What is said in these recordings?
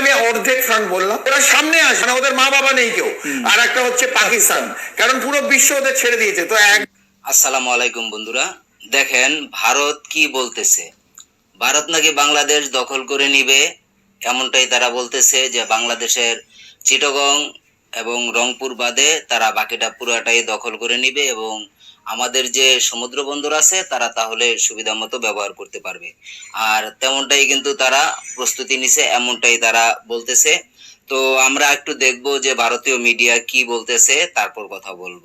আমি অর্ধেক ফ্রন্ট বললাম ওরা সামনে আসে না ওদের মা বাবা নেই কেউ। আর একটা হচ্ছে পাকিস্তান কারণ পুরো বিশ্ব ওদের ছেড়ে দিয়েছে তো এক আসসালামু আলাইকুম বন্ধুরা। দেখেন ভারত কি বলতেছে? ভারত নাকি বাংলাদেশ দখল করে নিবে এমনটাই তারা বলতেছে যে বাংলাদেশের চিটগং এবং রংপুর বাদে তারা বাকিটা পুরোটাই দখল করে নিবে এবং আমাদের যে সমুদ্র বন্দর আছে তারা তাহলে সুবিধা মতো ব্যবহার করতে পারবে। আর তেমনটাই কিন্তু তারা প্রস্তুতি নিছে এমনটাই তারা বলতেছে। তো আমরা একটু দেখব যে ভারতীয় মিডিয়া কি বলতেছে তারপর কথা বলব।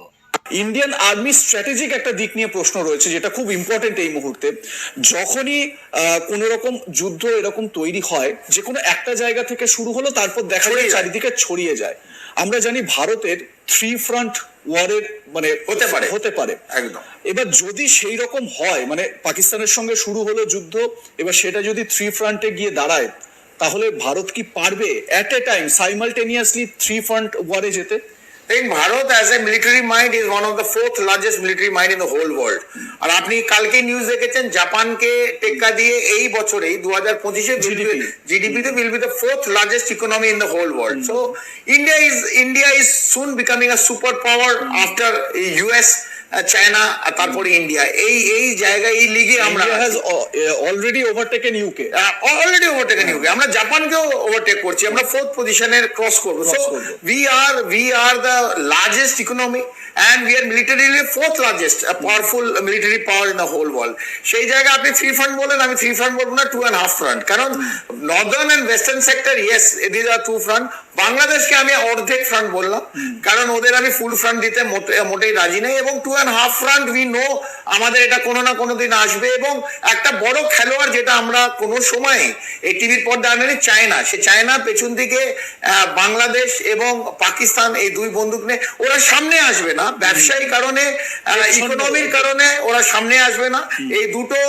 ইন্ডিয়ান আর্মি স্ট্র্যাটেজিক একটা দিক নিয়ে প্রশ্ন রয়েছে যেটা খুব ইম্পর্টেন্ট এই মুহূর্তে। যখনই কোন রকম যুদ্ধ এরকম তৈরি হয় যে কোনো একটা জায়গা থেকে শুরু হলো তারপর দেখা যায়। চারিদিকে ছড়িয়ে যায়। আমরা জানি ভারতের থ্রি ফ্রন্ট ওয়ারের মানে হতে পারে। হতে পারে। একদম। এবার যদি সেই রকম হয় মানে পাকিস্তানের সঙ্গে শুরু হলো যুদ্ধ এবার সেটা যদি থ্রি ফ্রন্টে গিয়ে দাঁড়ায় তাহলে ভারত কি পারবে at a time simultaneously three front ওয়ারে যেতে? দেখুন Bharat as a military mind is one of the fourth largest military mind in the whole world আর আপনি কালকে নিউজ দেখেছেন জাপানকে টেক্কা দিয়ে এই বছরেই দু হাজার পঁচিশে জিডিপি জিডিপি তে will be the fourth largest economy in the whole world so India is India is soon becoming a super power after US China আর তারপরে ইন্ডিয়া। এই এই জায়গায় এই লিগে আমরা has. Already overtaken UK already overtaken UK আমরা জাপানকেও overtake করছি। আমরা ফোর্থ পজিশনের ক্রস করব। So. We are we are the largest economy and we are militarily fourth largest powerful military power in the whole world সেই জায়গায় আপনি three front বলেন, আমি থ্রি ফ্রন্ট বলব না টু অ্যান্ড হাফ ফ্রন্ট কারণ northern and western sector yes these are two front বাংলাদেশকে আমি অর্ধেক ফ্রন্ট বললাম, কারণ ওদের আমি ফুল ফ্রন্ট দিতে মোটে- মোটেই রাজি নেই। এবং two and half front we know আমাদের এটা কোনো না কোনো দিন আসবে। এবং একটা বড় খেলোয়াড় যেটা আমরা কোনো সময় এই টিভির পর্দা আনেনি, চায়না। সে চায়না পেছন দিকে বাংলাদেশ এবং পাকিস্তান, এই দুই বন্দুক নিয়ে ওরা সামনে আসবে না। ব্যবসায়ী কারণে ইকোনমির কারণে ওরা সামনে আসবে না। এই দুটো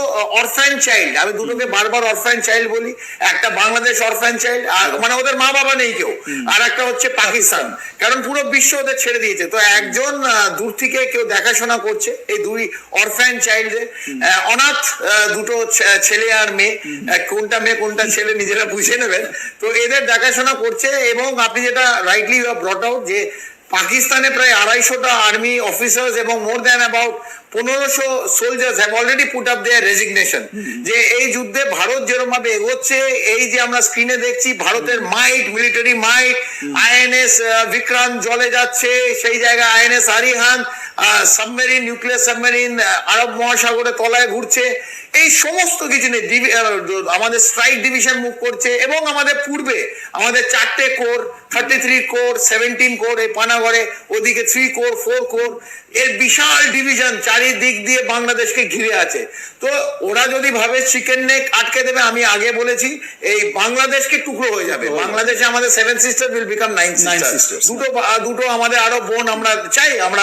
অরফ্যান চাইল্ড আমি দুটোকে বারবার অরফ্যান চাইল্ড বলি। একটা বাংলাদেশ অরফ্যান চাইল্ড আর মানে ওদের মা বাবা নেই কেউ। আর একটা হচ্ছে পাকিস্তান। কারণ পুরো বিশ্ব ওদের ছেড়ে দিয়েছে। তো একজন দূর থেকে কেউ দেখাশোনা করছে এই দুই অরফ্যান চাইল্ডে অনাথ দুটো ছেলে আর মেয়ে। কোনটা মেয়ে কোনটা ছেলে নিজেরা বুঝে নেবেন। তো এদের দেখাশোনা করছে এবং আপনি যেটা রাইটলি ব্রট আউট যে পাকিস্তানে প্রায় আড়াইশোটা আর্মি অফিসার্স এবং মোর দ্যান অ্যাবাউট পনেরোশো soldiers have already put up their resignation যে এই যুদ্ধে ভারত যেরকম ভাবে এগোচ্ছে, এই যে আমরা স্ক্রিনে দেখছি, ভারতের might military might INS Vikrant জলে যাচ্ছে, সেই জায়গায় INS Arihant submarine nuclear submarine আরব মহাসাগরে তলায় ঘুরছে। এই সমস্ত কিছু ডিভি- আমাদের স্ট্রাইক ডিভিশন মুভ করছে এবং আমাদের পূর্বে আমাদের চারটে corps thirty three corps seventeen corps এই পানাগড়ে ওদিকে থ্রি কোর ফোর কোর এর বিশাল ডিভিশন চারিদিক দিয়ে বাংলাদেশকে ঘিরে আছে। তো ওরা যদি ভাবে চিকেন নেক আটকে দেবে আমি আগে বলেছি এই বাংলাদেশকে টুকরো হয়ে যাবে। বাংলাদেশে আমাদের seven sister will become nine sister দুটো দুটো আমাদের আরও বোন আমরা চাই আমরা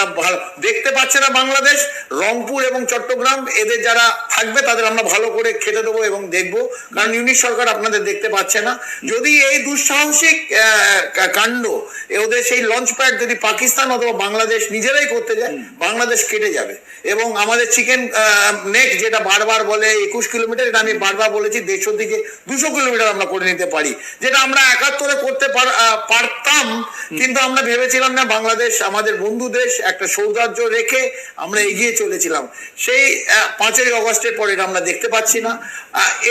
দেখতে পাচ্ছে না বাংলাদেশ রংপুর এবং চট্টগ্রাম এদের যারা থাকবে তাদের আমরা ভালো করে খেতে দেবো এবং দেখব। কারণ ইউনিট সরকার আপনাদের দেখতে পাচ্ছে না। যদি এই দুঃসাহসিক কাণ্ড ওদের সেই লঞ্চ প্যাড যদি পাকিস্তান অথবা বাংলাদেশ নিজেরাই করতে যায় বাংলাদেশ কেটে যাবে। এবং আমাদের চিকেন নেক যেটা বারবার বলে একুশ কিলোমিটার এটা আমি বারবার বলেছি দেড়শো থেকে দুশো কিলোমিটার আমরা করে নিতে পারি। যেটা আমরা একাত্তরে করতে পারতাম কিন্তু আমরা ভেবেছিলাম না বাংলাদেশ আমাদের বন্ধু দেশ একটা সৌন্দর্য রেখে আমরা এগিয়ে চলেছিলাম। সেই পাঁচই অগস্টের পরে এটা আমরা দেখতে পাচ্ছি না।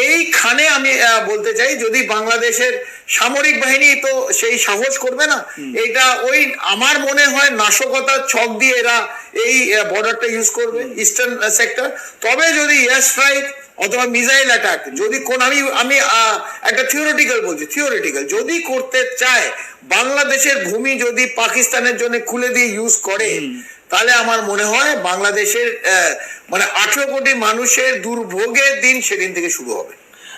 এইখানে আমি বলতে চাই যদি বাংলাদেশের সামরিক বাহিনী তো সেই সাহস করবে না এটা ওই আমার মনে হয় নাশকতার ছক দিয়ে এরা এই বর্ডারটা ইউজ করবে ইস্টার্ন সেক্টর তবে যদি এয়ার স্ট্রাইক অথবা মিসাইল অ্যাটাক যদি কোন আমি আমি একটা থিওরিটিক্যাল বলছি থিওরিটিক্যাল যদি করতে চায় বাংলাদেশের ভূমি যদি পাকিস্তানের জন্য খুলে দিয়ে ইউজ করে তাহলে আমার মনে হয় বাংলাদেশের মানে আঠেরো কোটি মানুষের দুর্ভোগের দিন সেদিন থেকে শুরু হবে।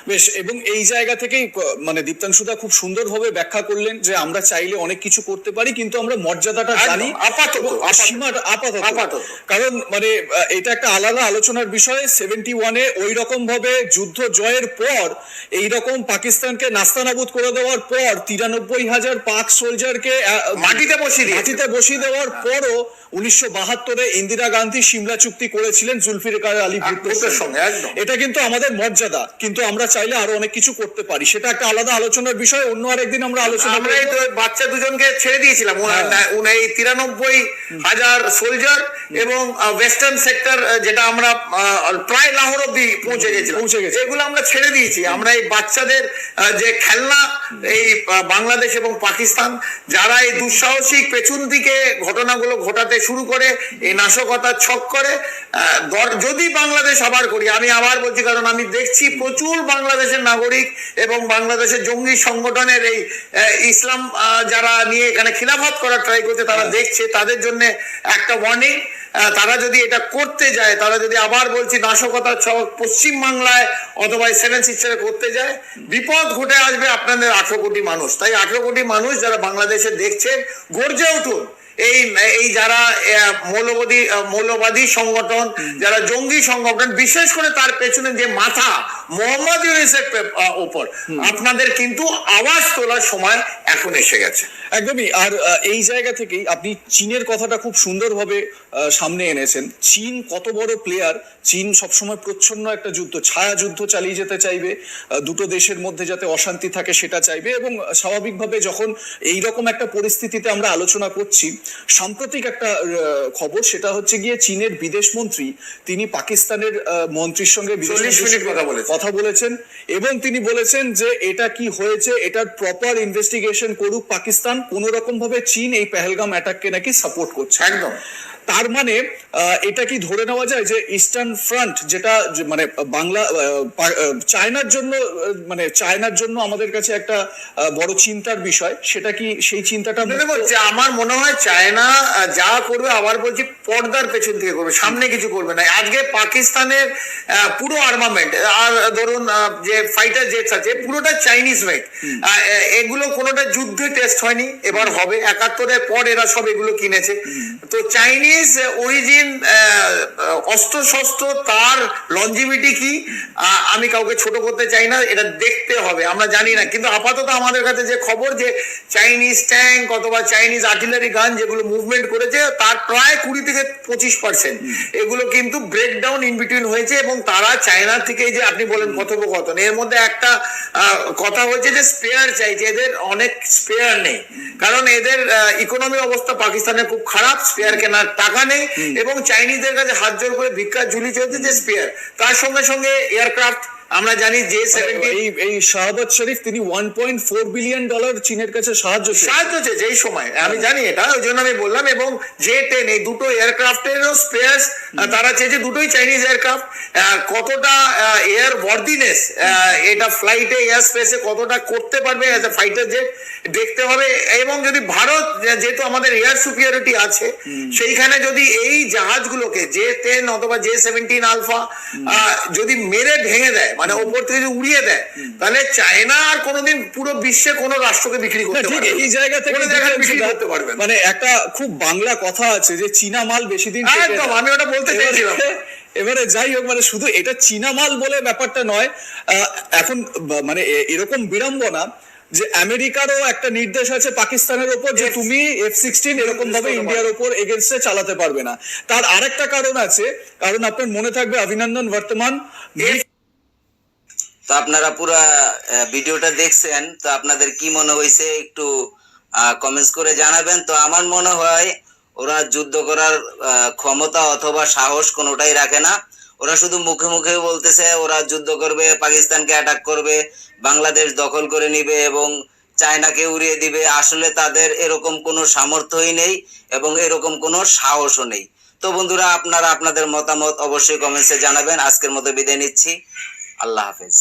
বেশ এবং এই জায়গা থেকেই মানে দীপ্তাংশুদা খুব সুন্দরভাবে ব্যাখ্যা করলেন যে আমরা চাইলে অনেক কিছু করতে পারি কিন্তু আমরা মর্যাদাটা জানি আপাতত, আপাতত। সীমাটা আপাতত আপাতত। কারণ মানে এটা একটা আলাদা আলোচনার বিষয় সেভেন্টি ওয়ানে ওই রকম ভাবে যুদ্ধ জয়ের পর এই রকম পাকিস্তানকে নাস্তানাবুদ করে দেওয়ার পর তিরানব্বই হাজার পাক সোলজারকে মাটিতে বসিয়ে মাটিতে বসিয়ে দেওয়ার পরও উনিশশো বাহাত্তরে ইন্দিরা গান্ধী সিমলা চুক্তি করেছিলেন জুলফিকার আলী ভুট্টোর সঙ্গে, এটা কিন্তু আমাদের মর্যাদা কিন্তু আমরা চাইলে আরও অনেক কিছু করতে পারি। সেটা একটা আলাদা আলোচনার বিষয় অন্য আরেকদিন আমরা আলোচনা আমরা এই তো বাচ্চা দুজনকে ছেড়ে দিয়েছিলাম। হ্যাঁ। উনি তিরানব্বই হাজার সোলজার এবং ওয়েস্টার্ন সেক্টর যেটা আমরা প্রায় লাহোর অব্দি পৌঁছে গেছিলাম। পৌঁছে গেছি। এগুলো আমরা ছেড়ে দিয়েছি। আমরা এই বাচ্চাদের যে খেলনা এই বাংলাদেশ এবং পাকিস্তান যারা এই দুঃসাহসিক পেছন দিকে ঘটনাগুলো ঘটাতে শুরু করে এই নাশকতার ছক করে যদি বাংলাদেশ আবার করি আমি আবার বলছি কারণ আমি দেখছি প্রচুর বাংলাদেশের নাগরিক এবং বাংলাদেশের জঙ্গি সংগঠনের এই ইসলাম যারা নিয়ে এখানে খিলাফত করার ট্রাই করছে তারা দেখছে তাদের জন্য একটা ওয়ার্নিং তারা যদি এটা করতে যায় তারা যদি আবার বলছি নাশকতার ছক পশ্চিম বাংলায় অথবা সেভেন সিস্টারে করতে যায় বিপদ ঘটে আসবে আপনাদের আঠেরো কোটি মানুষ। তাই আঠেরো কোটি মানুষ যারা বাংলাদেশে দেখছেন গর্জে উঠুন। এই এই যারা মৌলবাদী মৌলবাদী সংগঠন যারা জঙ্গি সংগঠন বিশেষ করে তার পেছনে যে মাথা মোহাম্মদ ইউনিসেফ ওপর আপনাদের কিন্তু আওয়াজ তোলার সময় এখন এসে গেছে। একদমই। আর এই জায়গা থেকেই আপনি চীনের কথাটা খুব সুন্দরভাবে সামনে এনেছেন। চীন কত বড় প্লেয়ার চীন সবসময় প্রচ্ছন্ন একটা যুদ্ধ ছায়া যুদ্ধ চালিয়ে যেতে চাইবে দুটো দেশের মধ্যে যাতে অশান্তি থাকে সেটা চাইবে এবং স্বাভাবিকভাবে যখন এই রকম একটা পরিস্থিতিতে আমরা আলোচনা করছি সাম্প্রতিক একটা খবর সেটা হচ্ছে গিয়ে চীনের বিদেশ মন্ত্রী তিনি পাকিস্তানের মন্ত্রীর সঙ্গে বিদেশ 40 মিনিট কথা বলেছেন। কথা বলেছেন এবং তিনি বলেছেন যে এটা কি হয়েছে, এটার প্রপার ইনভেস্টিগেশন করুক পাকিস্তান। কোন রকম ভাবে চীন এই পেহেলগাম অ্যাটাককে নাকি সাপোর্ট করছে। একদম। তার মানে এটা কি ধরে নেওয়া যায় যে ইস্টার্ন ফ্রন্ট যেটা মানে বাংলা চায়নার জন্য মানে চায়নার জন্য আমাদের কাছে একটা বড় চিন্তার বিষয় সেটা কি সেই চিন্তাটা আমার মনে হয় চায়না যা করবে আবার বলছি পর্দার পেছন থেকে করবে সামনে কিছু করবে না। আজকে পাকিস্তানের পুরো আর্মামেন্ট আর ধরুন যে ফাইটার জেটস আছে পুরোটা চাইনিজ মেড এগুলো কোনোটা যুদ্ধে টেস্ট হয়নি এবার হবে। একাত্তরের পর এরা সব এগুলো কিনেছে। তো চাইনিজ অরিজিন অস্ত্র শস্ত্র তার লঞ্জিভিটি কি? আমি কাউকে ছোট করতে চাই না, এটা দেখতে হবে, আমরা জানি না। কিন্তু আপাতত আমাদের কাছে যে খবর যে চাইনিজ ট্যাঙ্ক অথবা চাইনিজ আর্টিলারি গান যেগুলো মুভমেন্ট করেছে, তার প্রায় কুড়ি থেকে পঁচিশ পার্সেন্ট এগুলো কিন্তু ব্রেকডাউন ইন বিটুইন হয়েছে এবং তারা চায়না থেকে যে আপনি বলেন কথোপকথন, এর মধ্যে একটা কথা হয়েছে যে স্পেয়ার চাইছে, এদের অনেক স্পেয়ার নেই। কারণ এদের ইকোনমি অবস্থা পাকিস্তানের খুব খারাপ স্পেয়ার কেনার টাকা নেই এবং চাইনিজদের কাছে হাত জোর করে ভিক্ষা ঝুলি চলছে যে স্পেয়ার। তার সঙ্গে সঙ্গে এয়ারক্রাফট আমরা জানি যে সেভেন্টি এই শাহবাজ শরীফ তিনি one point four billion dollar চীনের কাছে সাহায্য সাহায্য হচ্ছে যেই সময়। আমি জানি এটা ওই জন্য আমি বললাম এবং জে টেন এই দুটো এয়ারক্রাফটেরও স্পেয়ার্স তারা চেয়েছে দুটোই চাইনিজ এয়ারক্রাফট কতটা এয়ার ওয়ার্দিনেস এটা ফ্লাইটে এয়ার স্পেসে কতটা করতে পারবে অ্যাজ এ ফাইটার জেট দেখতে হবে। এবং যদি ভারত যেহেতু আমাদের এয়ার সুপিরিয়রিটি আছে সেইখানে যদি এই জাহাজগুলোকে জে টেন অথবা জে সেভেন্টিন আলফা যদি মেরে ভেঙে দেয় মানে ওপর থেকে যদি উড়িয়ে দেয় তাহলে চায়না আর কোনোদিন পুরো বিশ্বে কোনো রাষ্ট্রকে বিক্রি করতে পারবে। এই জায়গা থেকে বিক্রি করতে পারবে মানে একটা খুব বাংলা কথা আছে যে চীনা মাল বেশি দিন একদম, আমি ওটা বলতে চাইছিলাম। এবারে যাই হোক মানে শুধু এটা চীনা মাল বলে ব্যাপারটা নয় এখন মানে এরকম বিড়ম্বনা যে আমেরিকারও একটা নির্দেশ আছে পাকিস্তানের ওপর যে তুমি এফ সিক্সটিন এরকম ভাবে ইন্ডিয়ার ওপর এগেনস্টে চালাতে পারবে না। তার আরেকটা কারণ আছে কারণ আপনার মনে থাকবে অভিনন্দন বর্তমান। তো আপনারা পুরা ভিডিওটা দেখছেন, তো আপনাদের কি মনে হয়েছে একটু কমেন্টস করে জানাবেন। তো আমার মনে হয় ওরা যুদ্ধ করার ক্ষমতা অথবা সাহস কোনোটাই রাখে না। ওরা শুধু মুখে মুখে বলতেছে, ওরা যুদ্ধ করবে, পাকিস্তানকে অ্যাটাক করবে, বাংলাদেশ দখল করে নিবে এবং চায়নাকে উড়িয়ে দিবে। আসলে তাদের এরকম কোনো সামর্থ্যই নেই এবং এরকম কোনো সাহসও নেই। তো বন্ধুরা, আপনারা আপনাদের মতামত অবশ্যই কমেন্টসে জানাবেন। আজকের মতো বিদায় নিচ্ছি। আল্লাহ হাফেজ